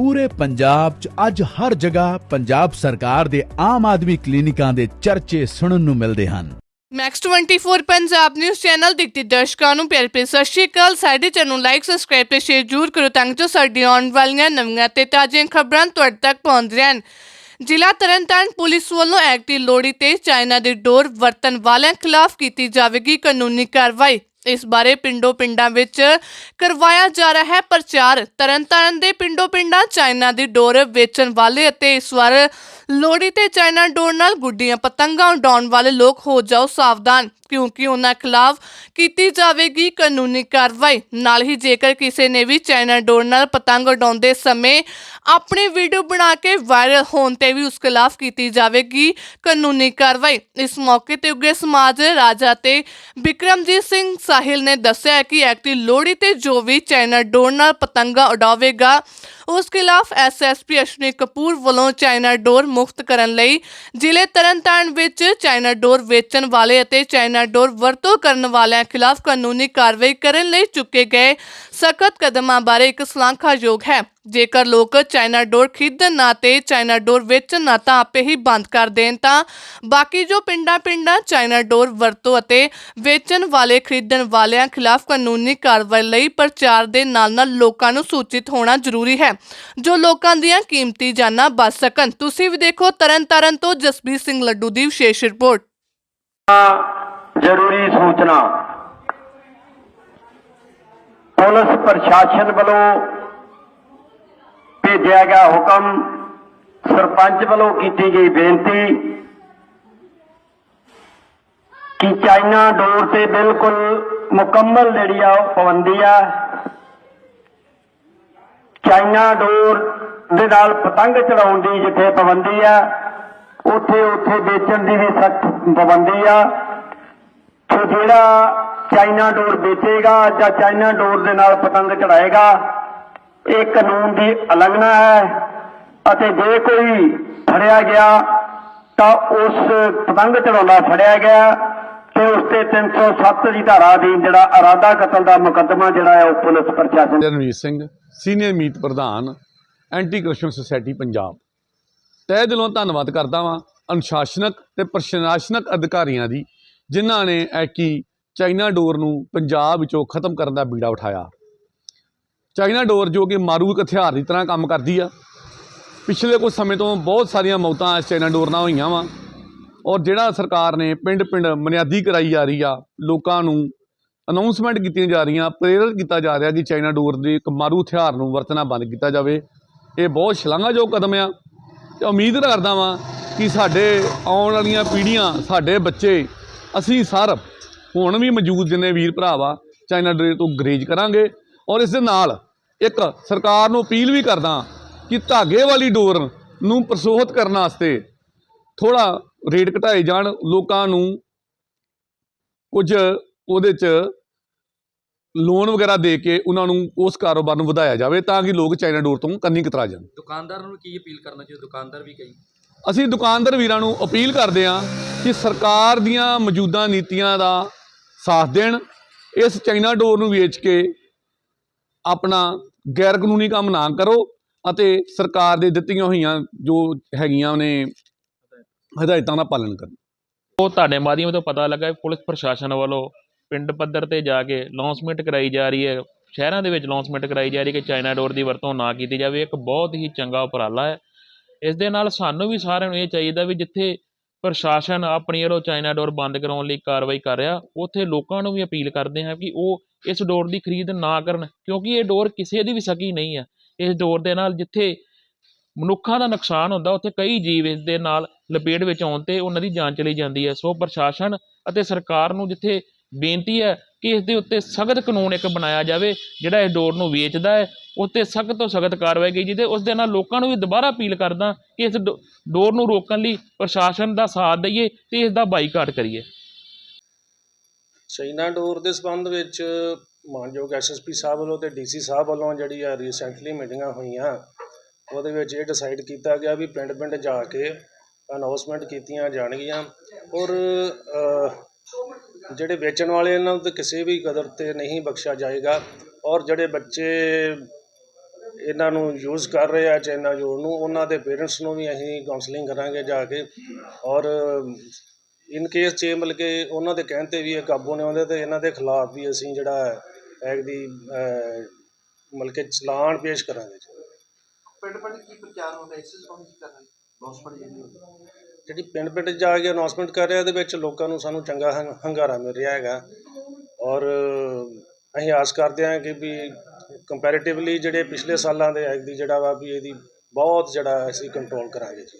ਪੂਰੇ ਪੰਜਾਬ 'ਚ ਅੱਜ ਹਰ ਜਗ੍ਹਾ ਪੰਜਾਬ ਸਰਕਾਰ ਦੇ ਆਮ ਆਦਮੀ ਕਲੀਨਿਕਾਂ ਦੇ ਚਰਚੇ ਸੁਣਨ ਨੂੰ ਮਿਲਦੇ ਹਨ। ਮੈਕਸ 24 ਪੰਜਾਬ ਨਿਊਜ਼ ਚੈਨਲ ਦੇਖਦੇ ਦਰਸ਼ਕਾਂ ਨੂੰ ਪਿਆਰ ਭਰੀ ਸਤਿ ਸ਼੍ਰੀ ਅਕਾਲ। ਸਾਡੇ ਚੈਨਲ ਨੂੰ ਲਾਈਕ ਸਬਸਕ੍ਰਾਈਬ ਤੇ ਸ਼ੇਅਰ ਜ਼ਰੂਰ ਕਰੋ ਤਾਂ ਜੋ ਸਾਡੀਆਂ ਆਉਣ ਵਾਲੀਆਂ ਨਵੀਆਂ ਤੇ ਤਾਜ਼ੀਆਂ ਖਬਰਾਂ ਤੁਹਾਡੇ ਤੱਕ ਪਹੁੰਚ ਰਹਿਣ। ਜ਼ਿਲ੍ਹਾ ਤਰਨਤਾਰਨ ਪੁਲਿਸ ਵੱਲੋਂ ਐਕਟ ਦੀ ਲੋੜੀ ਤੇ ਚਾਈਨਾ ਦੇ ਡੋਰ ਵਰਤਣ ਵਾਲਿਆਂ ਖਿਲਾਫ ਕੀਤੀ ਜਾਵੇਗੀ ਕਾਨੂੰਨੀ ਕਾਰਵਾਈ। ਇਸ ਬਾਰੇ ਪਿੰਡੋ ਪਿੰਡਾਂ ਵਿੱਚ ਕਰਵਾਇਆ ਜਾ ਰਿਹਾ ਹੈ ਪ੍ਰਚਾਰ। ਤਰਨਤਾਰਨ ਦੇ ਪਿੰਡੋ ਪਿੰਡਾਂ ਚਾਈਨਾ ਦੀ ਡੋਰ ਵੇਚਣ ਵਾਲੇ ਅਤੇ ਇਸ ਵਾਰ ਲੋੜੀ ਤੇ ਚਾਈਨਾ ਡੋਰ ਨਾਲ ਗੁੱਡੀਆਂ ਪਤੰਗਾਂ ਉਡਾਉਣ ਵਾਲੇ ਲੋਕ ਹੋ ਜਾਓ ਸਾਵਧਾਨ, ਕਿਉਂਕਿ ਉਹਨਾਂ ਖਿਲਾਫ ਕੀਤੀ ਜਾਵੇਗੀ ਕਾਨੂੰਨੀ ਕਾਰਵਾਈ। ਨਾਲ ਹੀ ਜੇਕਰ ਕਿਸੇ ਨੇ ਵੀ ਚਾਈਨਾ ਡੋਰ ਨਾਲ ਪਤੰਗ ਉਡਾਉਂਦੇ ਸਮੇਂ ਆਪਣੀ ਵੀਡੀਓ ਬਣਾ ਕੇ ਵਾਇਰਲ ਹੋਣ ਤੇ ਵੀ ਉਸ ਖਿਲਾਫ ਕੀਤੀ ਜਾਵੇਗੀ ਕਾਨੂੰਨੀ ਕਾਰਵਾਈ, ਇਸ ਮੌਕੇ ਤੇ ਉਗੇ ਸਮਾਜ ਰਾਜਾ ਤੇ ਬਿਕਰਮਜੀਤ ਸਿੰਘ ਸਾਹਿਲ ਨੇ ਦੱਸਿਆ ਕਿ ਐਕਟੀ ਲੋਹੜੀ ਤੇ ਜੋ ਵੀ ਚਾਈਨਾ ਡੋਰ ਨਾਲ ਪਤੰਗਾ ਉਡਾਵੇਗਾ ਉਸ ਖਿਲਾਫ ਐਸਐਸਪੀ ਅਸ਼ਵਨੀ ਕਪੂਰ ਵੱਲੋਂ ਚਾਈਨਾ ਡੋਰ ਮੁਕਤ ਕਰਨ ਲਈ ਜ਼ਿਲ੍ਹੇ ਤਰਨਤਾਰਨ ਵਿੱਚ ਚਾਈਨਾ ਡੋਰ ਵੇਚਣ ਵਾਲੇ ਅਤੇ ਚਾਈਨਾ ਡੋਰ ਵਰਤੋਂ ਕਰਨ ਵਾਲਿਆਂ ਖਿਲਾਫ ਕਾਨੂੰਨੀ ਕਾਰਵਾਈ ਕਰਨ ਲਈ ਚੁੱਕੇ ਗਏ ਸਖਤ ਕਦਮਾਂ ਬਾਰੇ ਇੱਕ ਸ਼ਲਾਘਾਯੋਗ ਹੈ। ਜੇਕਰ ਲੋਕ ਚਾਈਨਾ ਡੋਰ ਖਰੀਦਣ ਨਾ ਤੇ ਚਾਈਨਾ ਡੋਰ ਵੇਚਣ ਨਾ ਤਾਂ ਆਪੇ ਹੀ ਬੰਦ ਕਰ ਦੇਣ ਤਾਂ ਬਾਕੀ ਜੋ ਪਿੰਡਾਂ ਪਿੰਡਾਂ ਚਾਈਨਾ ਡੋਰ ਵਰਤੋਂ ਅਤੇ ਵੇਚਣ ਵਾਲੇ ਖਰੀਦਣ ਵਾਲਿਆਂ ਖਿਲਾਫ ਕਾਨੂੰਨੀ ਕਾਰਵਾਈ ਲਈ ਪ੍ਰਚਾਰ ਦੇ ਨਾਲ ਨਾਲ ਲੋਕਾਂ ਨੂੰ ਸੂਚਿਤ ਹੋਣਾ ਜ਼ਰੂਰੀ ਹੈ। ਜੋ ਲੋਕਾਂ ਦੀਆਂ ਕੀਮਤੀ ਜਾਨਾਂ ਬਚ ਸਕਣ। ਤੁਸੀਂ ਵੀ ਦੇਖੋ ਤਰਨ ਤੋਂ ਜਸਬੀਰ ਸਿੰਘ ਲੱਡੂ ਦੀ ਵਿਸ਼ੇਸ਼ ਰਿਪੋਰਟ। ਜ਼ਰੂਰੀ ਸੂਚਨਾ। ਪੁਲਿਸ ਪ੍ਰਸ਼ਾਸਨ ਵੱਲੋਂ ਭੇਜਿਆ ਗਿਆ ਹੁਕਮ, ਸਰਪੰਚ ਵੱਲੋਂ ਕੀਤੀ ਗਈ ਬੇਨਤੀ ਕਿ ਚਾਈਨਾ ਡੋਰ ਤੇ ਬਿਲਕੁਲ ਮੁਕੰਮਲ ਜਿਹੜੀ ਆ ਉਹ ਪਾਬੰਦੀ ਆ। ਚਾਈਨਾ ਡੋਰ ਦੇ ਨਾਲ ਪਤੰਗ ਚੜਾਉਣ ਦੀ ਜਿੱਥੇ ਪਾਬੰਦੀ ਆ, ਉੱਥੇ ਉੱਥੇ ਵੇਚਣ ਦੀ ਵੀ ਸਖਤ ਪਾਬੰਦੀ ਆ। ਤੇ ਜਿਹੜਾ ਚਾਈਨਾ ਡੋਰ ਵੇਚੇਗਾ ਜਾਂ ਚਾਈਨਾ ਡੋਰ ਦੇ ਨਾਲ ਪਤੰਗ ਚੜਾਏਗਾ, ਇਹ ਕਾਨੂੰਨ ਦੀ ਉਲੰਘਣਾ ਹੈ। ਅਤੇ ਜੇ ਕੋਈ ਫੜਿਆ ਗਿਆ, ਤਾਂ ਉਸ ਪਤੰਗ ਚੜਾਉਂਦਾ ਫੜਿਆ ਗਿਆ। ਤੇ ਉਸ ਤੇ 307 ਦੀ ਧਾਰਾ ਅਧੀਨ ਜਿਹੜਾ ਇਰਾਦਾ ਕਤਲ ਦਾ ਮੁਕੱਦਮਾ ਜਿਹੜਾ ਹੈ, ਉਹ ਪੁਲਿਸ ਪ੍ਰਸ਼ਾਸਨ ਰਣਵੀਰ ਸਿੰਘ, ਸੀਨੀਅਰ ਮੀਤ ਪ੍ਰਧਾਨ ਐਂਟੀ ਕਰਪਸ਼ਨ ਸੁਸਾਇਟੀ ਪੰਜਾਬ। ਤਹਿ ਦਿਲੋਂ ਧੰਨਵਾਦ ਕਰਦਾ ਵਾਂ ਅਨੁਸ਼ਾਸਨਕ ਤੇ ਪ੍ਰਸ਼ਾਸਨਕ ਅਧਿਕਾਰੀਆਂ ਦੀ, ਜਿਨ੍ਹਾਂ ਨੇ ਐਕੀ ਚਾਈਨਾ ਡੋਰ ਨੂੰ ਪੰਜਾਬ ਵਿੱਚੋਂ ਖਤਮ ਕਰਨ ਦਾ ਬੀੜਾ ਉਠਾਇਆ। ਚਾਈਨਾ ਡੋਰ ਜੋ ਕਿ ਮਾਰੂ ਹਥਿਆਰ ਦੀ ਤਰ੍ਹਾਂ ਕੰਮ ਕਰਦੀ ਆ। ਪਿਛਲੇ ਕੁਝ ਸਮੇਂ ਤੋਂ ਬਹੁਤ ਸਾਰੀਆਂ ਮੌਤਾਂ ਇਸ ਚਾਈਨਾ ਡੋਰ ਨਾਲ ਹੋਈਆਂ ਵਾ। ਔਰ ਜਿਹੜਾ ਸਰਕਾਰ ਨੇ ਪਿੰਡ ਪਿੰਡ ਬੁਨਿਆਦੀ ਕਰਾਈ ਜਾ ਰਹੀ ਆ, ਲੋਕਾਂ ਨੂੰ ਅਨਾਉਂਸਮੈਂਟ ਕੀਤੀਆਂ ਜਾ ਰਹੀਆਂ, ਪ੍ਰੇਰਿਤ ਕੀਤਾ ਜਾ ਰਿਹਾ ਕਿ ਚਾਈਨਾ ਡੋਰ ਦੇ ਇੱਕ ਮਾਰੂ ਹਥਿਆਰ ਨੂੰ ਵਰਤਣਾ ਬੰਦ ਕੀਤਾ ਜਾਵੇ। ਇਹ ਬਹੁਤ ਸ਼ਲਾਘਾਯੋਗ ਕਦਮ ਆ। ਤੇ ਉਮੀਦ ਕਰਦਾ ਵਾਂ ਕਿ ਸਾਡੇ ਆਉਣ ਵਾਲੀਆਂ ਪੀੜ੍ਹੀਆਂ, ਸਾਡੇ ਬੱਚੇ, ਅਸੀਂ ਸਰ ਹੁਣ ਵੀ ਮੌਜੂਦ ਜਿੰਨੇ ਵੀਰ ਭਰਾ ਵਾ, ਚਾਈਨਾ ਡੋਰ ਤੋਂ ਗਰੇਜ ਕਰਾਂਗੇ। ਔਰ ਇਸ ਦੇ ਨਾਲ ਇੱਕ ਸਰਕਾਰ ਨੂੰ ਅਪੀਲ ਵੀ ਕਰਦਾ ਕਿ ਧਾਗੇ ਵਾਲੀ ਡੋਰ ਨੂੰ ਪ੍ਰਸੋਹਤ ਕਰਨ ਵਾਸਤੇ ਥੋੜਾ ਰੇਟ ਘਟਾਏ ਜਾਣ ਲੋਕਾਂ ਨੂੰ ਕੁਝ ਉਹਦੇ 'ਚ ਲੋਨ ਵਗੈਰਾ ਦੇ ਕੇ ਉਹਨਾਂ ਨੂੰ ਉਸ ਕਾਰੋਬਾਰ ਨੂੰ ਵਧਾਇਆ ਜਾਵੇ ਤਾਂ ਕਿ ਲੋਕ ਚਾਈਨਾ ਡੋਰ ਤੋਂ ਕੰਨੀ ਕਤਰਾ ਜਾਣ। ਦੁਕਾਨਦਾਰਾਂ ਨੂੰ ਕੀ ਅਪੀਲ ਕਰਨਾ ਚਾਹੀਦਾ? ਦੁਕਾਨਦਾਰ ਵੀ ਕਈ ਅਸੀਂ ਦੁਕਾਨਦਾਰ ਵੀਰਾਂ ਨੂੰ ਅਪੀਲ ਕਰਦੇ ਹਾਂ ਕਿ ਸਰਕਾਰ ਦੀਆਂ ਮੌਜੂਦਾ ਨੀਤੀਆਂ ਦਾ ਸਾਥ ਦੇਣ ਇਸ ਚਾਈਨਾ ਡੋਰ ਨੂੰ ਵੇਚ ਕੇ ਆਪਣਾ ਗੈਰ ਕਾਨੂੰਨੀ ਕੰਮ ਨਾ ਕਰੋ ਅਤੇ ਸਰਕਾਰ ਦੇ ਦਿੱਤੀਆਂ ਹੋਈਆਂ ਜੋ ਹੈਗੀਆਂ ਨੇ ਹਦਾਇਤਾਂ ਦਾ ਪਾਲਣ ਕਰਨ। ਉਹ ਤੁਹਾਡੇ ਮਾਧਿਅਮ ਤੋਂ ਪਤਾ ਲੱਗਾ ਕਿ ਪੁਲਿਸ ਪ੍ਰਸ਼ਾਸਨ ਵੱਲੋਂ ਪਿੰਡ ਪੱਧਰ ਤੇ ਜਾ ਕੇ ਅਨਾਉਂਸਮੈਂਟ ਕਰਾਈ ਜਾ ਰਹੀ ਹੈ। ਸ਼ਹਿਰਾਂ ਦੇ ਵਿੱਚ ਅਨਾਉਂਸਮੈਂਟ ਕਰਾਈ ਜਾ ਰਹੀ ਹੈ ਕਿ ਚਾਈਨਾ ਡੋਰ ਦੀ ਵਰਤੋਂ ਨਾ ਕੀਤੀ ਜਾਵੇ। ਇੱਕ ਬਹੁਤ ਹੀ ਚੰਗਾ ਉਪਰਾਲਾ ਹੈ। ਇਸ ਦੇ ਨਾਲ ਸਾਨੂੰ ਵੀ ਸਾਰਿਆਂ ਨੂੰ ਇਹ ਚਾਹੀਦਾ ਵੀ ਜਿੱਥੇ ਪ੍ਰਸ਼ਾਸਨ ਆਪਣੀ ਵੱਲੋਂ ਚਾਈਨਾ ਡੋਰ ਬੰਦ ਕਰਾਉਣ ਲਈ ਕਾਰਵਾਈ ਕਰ ਰਿਹਾ, ਉੱਥੇ ਲੋਕਾਂ ਨੂੰ ਵੀ ਅਪੀਲ ਕਰਦੇ ਹਾਂ ਕਿ ਉਹ ਇਸ ਡੋਰ ਦੀ ਖਰੀਦ ਨਾ ਕਰਨ, ਕਿਉਂਕਿ ਇਹ ਡੋਰ ਕਿਸੇ ਦੀ ਵੀ ਸਕੀ ਨਹੀਂ ਹੈ। ਇਸ ਡੋਰ ਦੇ ਨਾਲ ਜਿੱਥੇ ਮਨੁੱਖਾਂ ਦਾ ਨੁਕਸਾਨ ਹੁੰਦਾ, ਉੱਥੇ ਕਈ ਜੀਵ ਇਸ ਦੇ ਨਾਲ ਲਪੇਟ ਵਿੱਚ ਆਉਣ ਤੇ ਉਹਨਾਂ ਦੀ ਜਾਨ ਚਲੀ ਜਾਂਦੀ ਹੈ। ਸੋ ਪ੍ਰਸ਼ਾਸਨ ਅਤੇ ਸਰਕਾਰ ਨੂੰ ਜਿੱਥੇ ਬੇਨਤੀ ਹੈ ਕਿ ਇਸ ਦੇ ਉੱਤੇ ਸਖਤ ਕਾਨੂੰਨ ਇੱਕ ਬਣਾਇਆ ਜਾਵੇ, ਜਿਹੜਾ ਇਸ ਡੋਰ ਨੂੰ ਵੇਚਦਾ ਹੈ, ਉੱਤੇ ਸਖਤ ਤੋਂ ਸਖਤ ਕਾਰਵਾਈ ਕੀਤੀ ਤੇ ਉਸ ਦੇ ਨਾਲ ਲੋਕਾਂ ਨੂੰ ਵੀ ਦੁਬਾਰਾ ਅਪੀਲ ਕਰਦਾ ਕਿ ਇਸ ਡੋ- ਡੋਰ ਨੂੰ ਰੋਕਣ ਲਈ ਪ੍ਰਸ਼ਾਸਨ ਦਾ ਸਾਥ ਦਈਏ ਤੇ ਇਸ ਦਾ ਬਾਈਕਾਟ ਕਰੀਏ। ਚਾਈਨਾ ਡੋਰ ਦੇ ਸੰਬੰਧ ਵਿੱਚ ਮਾਨਯੋਗ ਐਸਐਸਪੀ ਸਾਹਿਬ ਵੱਲੋਂ ਤੇ ਡੀਸੀ ਸਾਹਿਬ ਵੱਲੋਂ ਜਿਹੜੀ ਆ ਰੀਸੈਂਟਲੀ ਮੀਟਿੰਗਾਂ ਹੋਈਆਂ ਉਹਦੇ ਵਿੱਚ ਇਹ ਡਿਸਾਈਡ ਕੀਤਾ ਗਿਆ ਵੀ ਪਿੰਡ ਪਿੰਡ ਜਾ ਕੇ ਅਨਾਊਂਸਮੈਂਟ ਕੀਤੀਆਂ ਜਾਣਗੀਆਂ ਔਰ ਜਿਹੜੇ ਵੇਚਣ ਵਾਲੇ ਇਹਨਾਂ ਨੂੰ ਤਾਂ ਕਿਸੇ ਵੀ ਕਦਰ ਤੇ ਨਹੀਂ ਬਖਸ਼ਿਆ ਜਾਏਗਾ ਔਰ ਜਿਹੜੇ ਬੱਚੇ ਇਹਨਾਂ ਨੂੰ ਯੂਜ਼ ਕਰ ਰਹੇ ਆ ਚਾਈਨਾ ਜੋੜ ਨੂੰ, ਉਹਨਾਂ ਦੇ ਪੇਰੈਂਟਸ ਨੂੰ ਵੀ ਅਸੀਂ ਕਾਉਂਸਲਿੰਗ ਕਰਾਂਗੇ ਜਾ ਕੇ ਔਰ ਇਨ ਕੇਸ ਚ ਮਤਲਬ ਕਿ ਉਹਨਾਂ ਦੇ ਕਹਿਣ ਤੇ ਵੀ ਇਹ ਕਾਬੂ ਨਹੀਂ ਆਉਂਦੇ ਤੇ ਇਹਨਾਂ ਦੇ ਖਿਲਾਫ ਵੀ ਅਸੀਂ ਜਿਹੜਾ ਐਗ ਦੀ ਮਤਲਬ ਕਿ ਚਲਾਨ ਪੇਸ਼ ਕਰਾਂਗੇ ਪਿੰਡ ਪਿੰਡ ਕੀ ਪ੍ਰਚਾਰ ਹੋ ਰਿਹਾ ਇਸ ਸੰਬੰਧ ਚ ਕਰਨਾ ਲੌਸਪੜ ਜਿਹੜੀ ਹੋਈ। ਜਿਹੜੀ ਪਿੰਡ ਪਿੰਡ ਜਾ ਕੇ ਅਨਾਉਂਸਮੈਂਟ ਕਰ ਰਿਹਾ, ਉਹਦੇ ਵਿੱਚ ਲੋਕਾਂ ਨੂੰ ਸਾਨੂੰ ਚੰਗਾ ਹੰ- ਹੰਗਾਰਾ ਮਿਲ ਰਿਹਾ ਹੈਗਾ। ਔਰ ਅਸੀਂ ਆਸ ਕਰਦੇ ਹਾਂ ਕਿ ਵੀ ਕੰਪੈਰੀਟਿਵਲੀ ਜਿਹੜੇ ਪਿਛਲੇ ਸਾਲਾਂ ਦੇ ਐਗ ਦੀ ਜਿਹੜਾ ਵਾ ਵੀ ਇਹਦੀ ਬਹੁਤ ਜਿਹੜਾ ਅਸੀਂ ਕੰਟਰੋਲ ਕਰਾਂਗੇ ਜੀ।